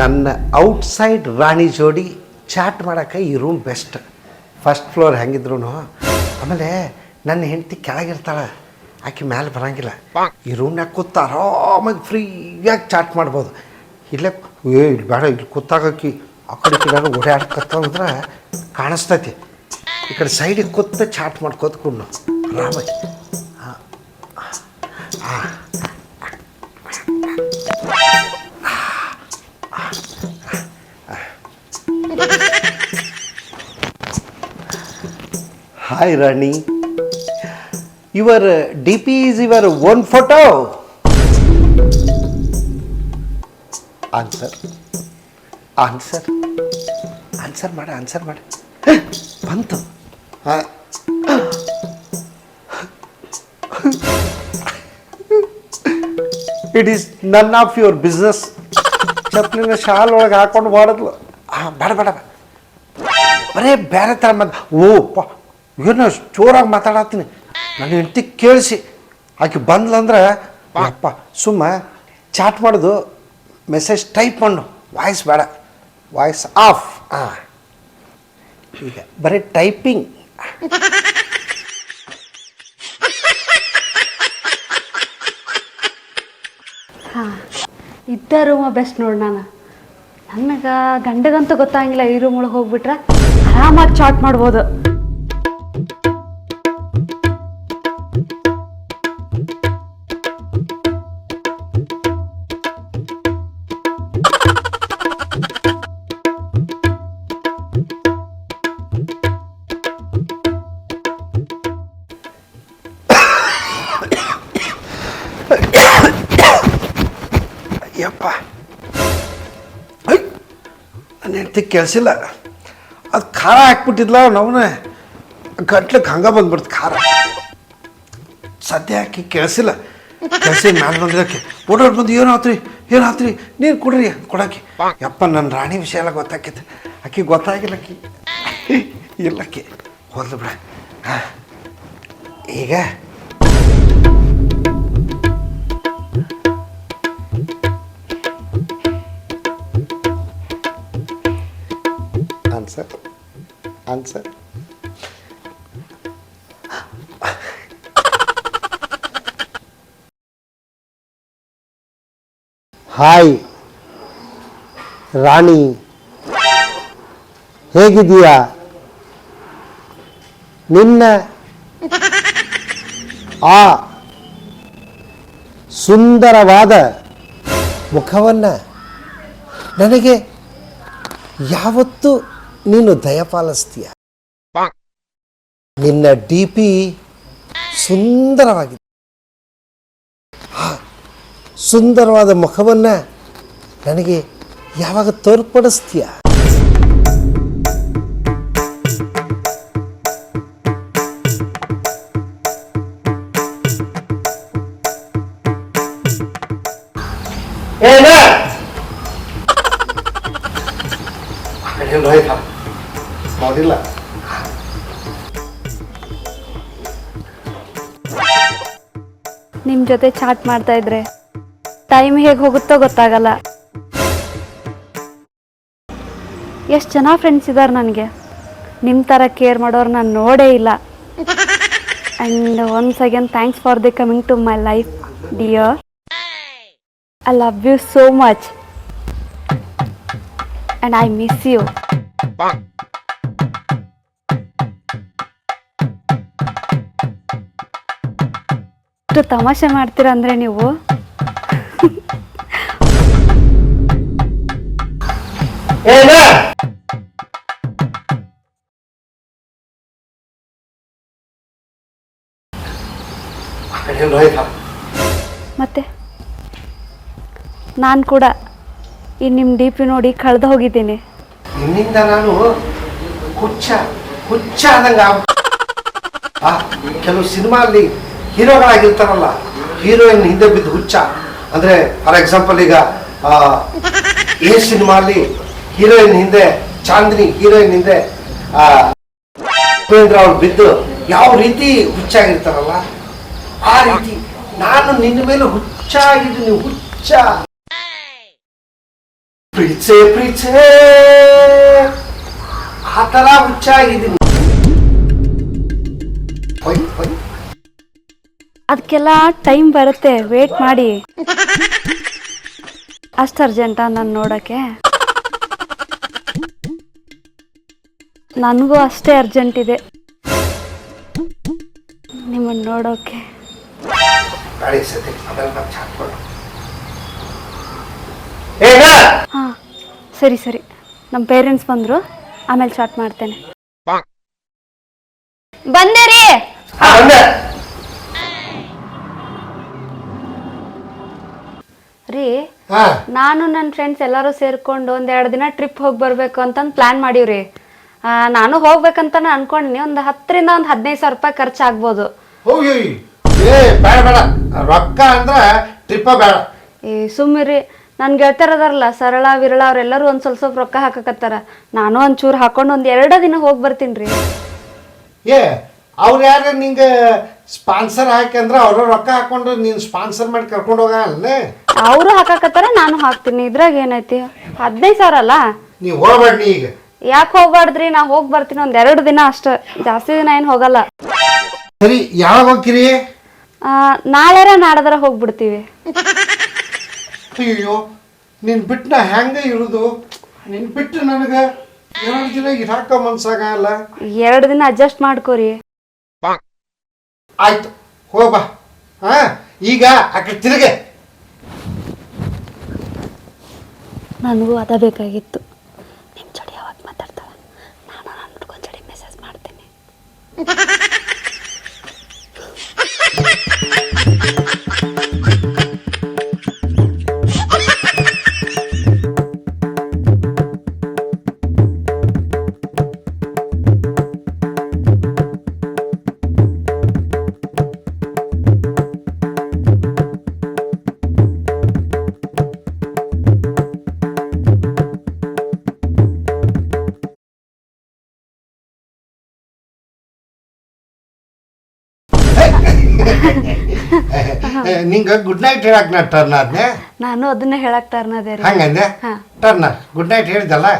ನನ್ನ ಔಟ್ಸೈಡ್ ರಾಣಿ ಜೋಡಿ ಚಾಟ್ ಮಾಡೋಕ್ಕೆ ಈ ರೂಮ್ ಬೆಸ್ಟ್ ಫಸ್ಟ್ ಫ್ಲೋರ್ ಹೆಂಗಿದ್ರು ಆಮೇಲೆ ನನ್ನ ಹೆಂಡತಿ ಕೆಳಗಿರ್ತಾಳೆ ಆಕೆ ಮೇಲೆ ಬರಂಗಿಲ್ಲ. ಈ ರೂಮ್ನಾಗ ಕೂತ ಆರಾಮಾಗಿ ಫ್ರೀಯಾಗಿ ಚಾಟ್ ಮಾಡ್ಬೋದು. ಇಲ್ಲೇ ಏ ಇಲ್ಲಿ ಬೇಡ ಇಲ್ಲಿ ಕೂತಾಗಕ್ಕಿ ಆ ಕಡೆ ಈ ಕಡೆ ಓಡಾಡ್ಕತ್ತಂದ್ರೆ ಕಾಣಿಸ್ತೈತಿ ಈ ಕಡೆ ಸೈಡಿಗೆ ಕೂತ ಚಾಟ್ ಮಾಡ್ಕೋತ ಕುಣ್ಣು ಆರಾಮಾಗಿ hi Rani your D P is your own photo answer answer answer ಮಾಡ ಆನ್ಸರ್ ಮಾಡ. ಬಂತು. ಹಾಂ. It is none of your business ಚಪ್ಪಲಿನ shawl ಒಳಗೆ ಹಾಕೊಂಡು ಮಾಡಿದ್ಲು ಹಾಂ ಬೇಡ ಬೇಡ. ಬರೇ ಬೇರೆ ಥರ ಮಾತು ಓ ಪಾ ಏನೋ ಜೋರಾಗಿ ಮಾತಾಡತ್ತೀನಿ. ನನ್ನ ಹೆಂಡತಿ ಕೇಳಿಸಿ. ಆಕೆ ಬಂದ್ಲಂದ್ರೆ ಅಪ್ಪ ಸುಮ್ಮ ಚಾಟ್ ಮಾಡೋದು. ಮೆಸೇಜ್ ಟೈಪ್ ಮಾಡು ವಾಯ್ಸ್ ಬೇಡ. ವಾಯ್ಸ್ ಆಫ್ ಹಾಂ ಈಗ ಬರೀ ಟೈಪಿಂಗ್ ಹಾಂ. ಇದ್ದ ರೂಮ ಬೆಸ್ಟ್ ನೋಡಿ ನಾನು. ನನಗೆ ಗಂಡಗಂತೂ ಗೊತ್ತಾಗಿಲ್ಲ ಈ ರೂಮ್ ಒಳಗೆ ಹೋಗ್ಬಿಟ್ರೆ. ಆರಾಮಾಗಿ ಚಾಟ್ ಮಾಡ್ಬೋದು. ಯಪ್ಪ. ನನ್ನ ಹೆಂಡತಿ ಕೇಳಿಸಿಲ್ಲ ಅದು ಖಾರ ಹಾಕ್ಬಿಟ್ಟಿದ್ಲ ನವನೇ ಗಂಟ್ಲಕ್ಕೆ ಹಂಗೆ ಬಂದ್ಬಿಡ್ತು ಖಾರ. ಸದ್ಯ ಹಾಕಿ ಕೇಳಿಸಿಲ್ಲ ಕೇಳಿಸಿ ಮ್ಯಾಲೆ ಬಂದಿದ್ದಕ್ಕೆ ಓಡಾಡ್ ಬಂದು, ಏನು ಏನಾತ್ರಿ ನೀನು ಕೊಡ್ರಿ ಕೊಡಾಕಿ. ಯಪ್ಪ ನನ್ನ ರಾಣಿ ವಿಷಯ ಎಲ್ಲ ಗೊತ್ತಾಕೈತೆ. ಆಕಿ ಗೊತ್ತಾಗಿಲ್ಲ ಆಕಿ. ಇಲ್ಲಕ್ಕಿ ಹೋದ್ಲು ಬಿಡ. ಈಗ ಆನ್ಸರ್ ಹಾಯ್ ರಾಣಿ ಹೇಗಿದೀಯಾ ನಿನ್ನ ಆ ಸುಂದರವಾದ ಮುಖವನ್ನು ನನಗೆ ಯಾವತ್ತು ನೀನು ದಯಪಾಲಿಸ್ತೀಯ. ನಿನ್ನ ಡಿ ಪಿ ಸುಂದರವಾಗಿದೆ. ಸುಂದರವಾದ ಮುಖವನ್ನು ನನಗೆ ಯಾವಾಗ ತೋರ್ಪಡಿಸ್ತೀಯ? ನೋಡಿಲ್ಲ ನಿಮ್ಮ ಜೊತೆ ಚಾಟ್ ಮಾಡ್ತಾ ಇದ್ರೆ ಟೈಮ್ ಹೇಗೆ ಹೋಗುತ್ತೋ ಗೊತ್ತಾಗಲ್ಲ. ಎಷ್ಟು ಜನ ಫ್ರೆಂಡ್ಸ್ ಇದ್ದಾರೆ ನನಗೆ? ನಿಮ್ಮ ಥರ ಕೇರ್ ಮಾಡೋರು ನಾನು ನೋಡೇ ಇಲ್ಲ. And once again thanks for the coming to my life dear I love you so much and I miss you ಎಷ್ಟು ತಮಾಷೆ ಮಾಡ್ತೀರಾ ಅಂದ್ರೆ ನೀವು? ಮತ್ತೆ? ನಾನು ಕೂಡ ಈ ನಿಮ್ಮ ಡಿ ಪಿ ನೋಡಿ ಕಳೆದು ಹೋಗಿದ್ದೀನಿ. ನಿನ್ನಿಂದ ನಾನು ಹುಚ್ಚ ಹುಚ್ಚ ಆದಂಗ ಕೆಲವು ಸಿನಿಮಾ ಅಲ್ಲಿ ಹೀರೋಗಳಾಗಿರ್ತಾರಲ್ಲ, ಹೀರೋಯಿನ್ ಹಿಂದೆ ಬಿದ್ದು ಹುಚ್ಚ. ಅಂದ್ರೆ, ಫಾರ್ ಎಕ್ಸಾಂಪಲ್ ಈಗ ಈ ಸಿನಿಮಾಲಿ ಹೀರೋಯಿನ್ ಹಿಂದೆ, ಚಾಂದಿನಿ ಹೀರೋಯಿನ್ ಹಿಂದೆ ಉಪೇಂದ್ರ ಅವ್ರು ಬಿದ್ದು ಯಾವ ರೀತಿ ಹುಚ್ಚಾಗಿರ್ತಾರಲ್ಲ, ಆ ರೀತಿ ನಾನು ನಿನ್ನ ಮೇಲೆ ಹುಚ್ಚಾಗಿದ್ದೀನಿ ಹುಚ್ಚ. ಪ್ರೀಚೆ ಪ್ರೀಚೆ ಆ ಥರ ಹುಚ್ಚಾಗಿದ್ದೀನಿ. ಅದಕ್ಕೆಲ್ಲ ಟೈಮ್ ಬರುತ್ತೆ. ವೇಟ್ ಮಾಡಿ. ಅಷ್ಟು ಅರ್ಜೆಂಟಾ ನಾನು ನೋಡೋಕ್ಕೆ? ನನಗೂ ಅಷ್ಟೇ ಅರ್ಜೆಂಟ್ ಇದೆ. ನಿಮ್ಮನ್ನು ನೋಡೋಕೆ. ಹಾಂ ಸರಿ ಸರಿ. ನಮ್ಮ ಪೇರೆಂಟ್ಸ್ ಬಂದರು. ಆಮೇಲೆ ಚಾಟ್ ಮಾಡ್ತೇನೆ. ಬಂದೆ ರೀ ಹಾ ಬಂದೆ ರೀ ಹಾ ನಾನು ನನ್ನ ಫ್ರೆಂಡ್ಸ್ ಎಲ್ಲರೂ ಸೇರ್ಕೊಂಡು ಒಂದೆರಡು ದಿನ ಟ್ರಿಪ್ ಹೋಗಿ ಬರಬೇಕು ಅಂತಂದು ಪ್ಲಾನ್ ಮಾಡೀವ್ರಿ. ನಾನು ಹೋಗ್ಬೇಕಂತ ಅನ್ಕೊಂಡಿನಿ. ಒಂದು ಹತ್ತರಿಂದ ಒಂದು ಹದಿನೈದು ಸಾವಿರ ರೂಪಾಯಿ ಖರ್ಚಾಗ್ಬೋದು. ಹೋಗಿ ಏ ಬೇಡ ಬೇಡ. ರೊಕ್ಕ ಅಂದ್ರ ಟ್ರಿಪ್ಪ ಬೇಡ. ಏ ಸುಮ್ಮಿರಿ ನನ್ನ ಗೆಳತಿಯರದಾರಲ್ಲ ಸರಳ ವಿರಳ ಅವರೆಲ್ಲರೂ ಒಂದು ಸ್ವಲ್ಪ ಸ್ವಲ್ಪ ರೊಕ್ಕ ಹಾಕಕತ್ತಾರ. ನಾನು ಒಂಚೂರು ಹಾಕೊಂಡು ಒಂದು ಎರಡು ದಿನ ಹೋಗಿ ಬರ್ತೀನಿ ರೀ ಏ ಅವ್ರು ಯಾರು ನಿಂಗೆ ಸ್ಪಾನ್ಸರ್ ಹಾಕಿ ಅಂದ್ರೆ ಅವ್ರ ರೊಕ್ಕ ಹಾಕೊಂಡು ನೀನು ಸ್ಪಾನ್ಸರ್ ಮಾಡಿ ಕರ್ಕೊಂಡು ಹೋಗಲ್ಲ. ಅವರು ಹಾಕಾಕತ್ತಾರ ನಾನು ಹಾಕ್ತೀನಿ. ಇದ್ರಾಗ ಏನೈತಿ? ಹದಿನೈದು ಸಾವಿರ ಅಲ್ಲ? ನೀವು ಹೋಗ್ಬೇಡ ನೀ ಈಗ. ಯಾಕೆ ಹೋಗ್ಬಾರ್ದ್ರಿ? ನಾ ಹೋಗ್ ಬರ್ತೀನಿ ಒಂದ್ ಎರಡು ದಿನ ಅಷ್ಟ. ಜಾಸ್ತಿ ದಿನ ಏನು ಹೋಗಲ್ಲ. ಸರಿ ಯಾವಾಗ ಹೋಗ್ತೀರಿ? ಆ, ನಾಳೆರ ನಾಡದರ ಹೋಗ್ಬಿಡ್ತೀವಿ. ಅಯ್ಯೋ ನಿನ್ ಬಿಟ್ಟು ನಾ ಹೆಂಗೆ ಇರುದು ನಿನ್ ಬಿಟ್ಟು ನನಗೆ ಎರಡು ದಿನ ಇರಾಕ ಮನ್ಸಾಗಲ್ಲ ಎರಡು ದಿನ ಅಡ್ಜಸ್ಟ್ ಮಾಡ್ಕೋರಿ. ಆಯ್ತು ಹೋಗ್ಬಾ ಹಾ ಈಗ ಅಕ್ಕ ತಿರುಗೆ. ನನಗೂ ಅದ ಬೇಕಾಗಿತ್ತು ನಿಂಗೆ ಗುಡ್ ನೈಟ್ ಹೇಳಕ್ ನಾ ಟರ್ನ್ ಆದ್ನೆ? ನಾನು ಅದನ್ನ ಹೇಳಕ್ ಟರ್ನ್ ಅದೇ ರೀ. ಹಂಗಂದೆ. ಟರ್ನ್ ಗುಡ್ ನೈಟ್ ಹೇಳಿದಲ್ಲ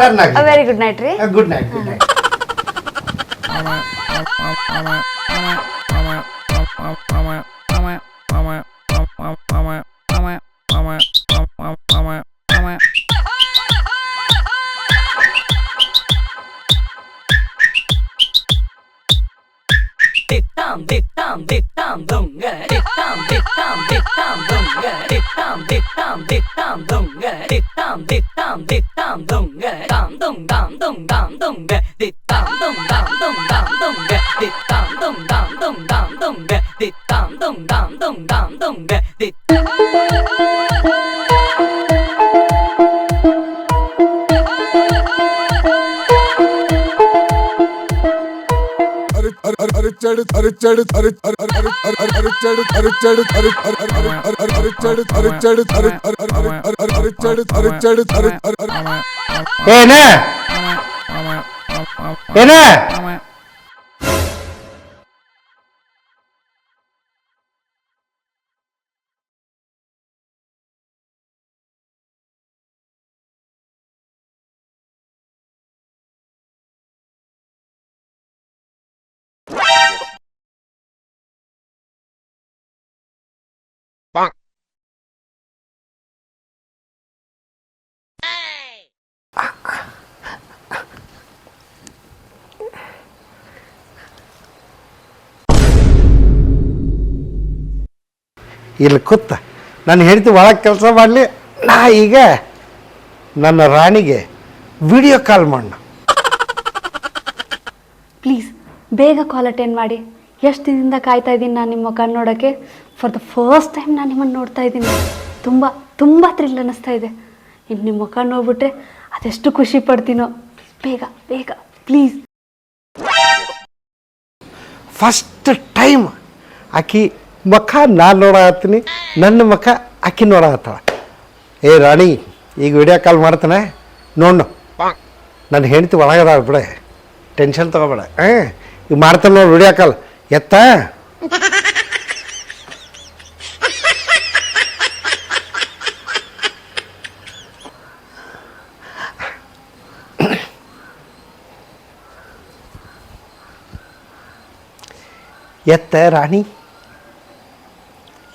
ಟರ್ನ್ ಆಗಿ ವೆರಿ ಗುಡ್ ನೈಟ್ ರೀ. Good night good night tam bịp tam bịp tam đồng nghệ bịp tam bịp tam bịp tam đồng nghệ bịp tam bịp tam bịp tam đồng nghệ bịp tam bịp tam bịp tam đồng nghệ tam đồng tam đồng tam đồng nghệ bịp tam đồng tam đồng tam đồng nghệ bịp tam đồng tam đồng tam đồng nghệ bịp tam đồng tam đồng tam đồng nghệ bịp అరిచాడు అరిచాడు అరిచాడు అరిచాడు అరిచాడు అరిచాడు అరిచాడు అరిచాడు అరిచాడు అరిచాడు ఏనా ఏనా ಇಲ್ಲಿ ಕುತ್ತ ನಾನು ಹೆಂಡತಿ ಒಳಗೆ ಕೆಲಸ ಮಾಡಲಿ. ನಾ ಈಗ ನನ್ನ ರಾಣಿಗೆ ವಿಡಿಯೋ ಕಾಲ್ ಮಾಡ ಪ್ಲೀಸ್ ಬೇಗ ಕಾಲ್ ಅಟೆಂಡ್ ಮಾಡಿ. ಎಷ್ಟು ದಿನದಿಂದ ಕಾಯ್ತಾ ಇದ್ದೀನಿ ನಾನು ನಿಮ್ಮ ಮುಖ ನೋಡೋಕ್ಕೆ ಫಾರ್ ದ ಫಸ್ಟ್ ಟೈಮ್ ನಾನು ನಿಮ್ಮನ್ನು ನೋಡ್ತಾ ಇದ್ದೀನಿ. ತುಂಬ ತುಂಬ ಥ್ರಿಲ್ ಅನ್ನಿಸ್ತಾ ಇದೆ. ಇನ್ನು ನಿಮ್ಮ ಮುಖ ನೋಡ್ಬಿಟ್ರೆ ಅದೆಷ್ಟು ಖುಷಿ ಪಡ್ತೀನೋ. ಬೇಗ ಬೇಗ ಪ್ಲೀಸ್ ಫಸ್ಟ್ ಟೈಮ್ ಆಕಿ ಮುಖ ನಾನು ನೋಡತ್ತೀನಿ ನನ್ನ ಮುಖ ಅಕ್ಕಿ ನೋಡತ್ತಾಳ ಏ ರಾಣಿ, ಈಗ ವಿಡಿಯೋ ಕಾಲ್ ಮಾಡ್ತಾನೆ. ನೋಡು ನನ್ನ ಹೆಂಡತಿ ಒಳಗದಾಳ ಬಿಡ. ಟೆನ್ಷನ್ ತಗೋಬೇಡ. ಹಾಂ, ಈಗ ಮಾಡ್ತಾನೆ ನೋಡಿ ವಿಡಿಯೋ ಕಾಲ್ ಎತ್ತ? ಎತ್ತ ರಾಣಿ?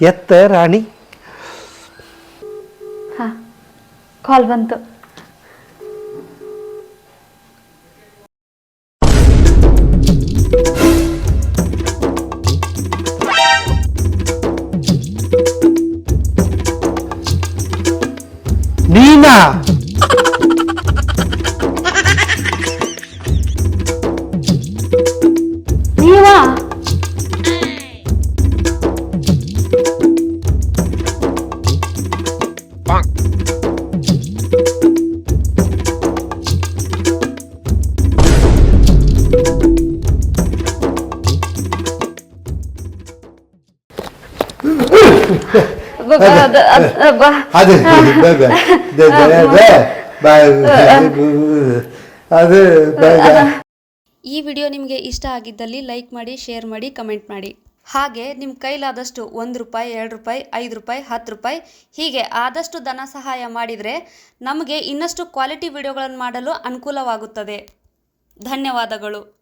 ಎತ್ತ ರಾಣಿ ಹಾಂ ಕಾಲ್ ಬಂತು ನೀನಾ ಬ- ಬ- ಅದ್- ಅದ್- ಬ- ಅದು ಬ- ಬ- ದ- ದ- ಬ- ಬ- ಅದು ಬ- ಬ- ಈ ವಿಡಿಯೋ ನಿಮಗೆ ಇಷ್ಟ ಆಗಿದ್ದಲ್ಲಿ ಲೈಕ್ ಮಾಡಿ ಶೇರ್ ಮಾಡಿ ಕಮೆಂಟ್ ಮಾಡಿ. ಹಾಗೆ ನಿಮ್ಮ ಕೈಲಾದಷ್ಟು ಒಂದು ರೂಪಾಯಿ ಎರಡು ರೂಪಾಯಿ ಐದು ರೂಪಾಯಿ ಹತ್ತು ರೂಪಾಯಿ ಹೀಗೆ ಆದಷ್ಟು ಧನ ಸಹಾಯ ಮಾಡಿದರೆ ನಮಗೆ ಇನ್ನಷ್ಟು ಕ್ವಾಲಿಟಿ ವಿಡಿಯೋಗಳನ್ನು ಮಾಡಲು ಅನುಕೂಲವಾಗುತ್ತದೆ. ಧನ್ಯವಾದಗಳು.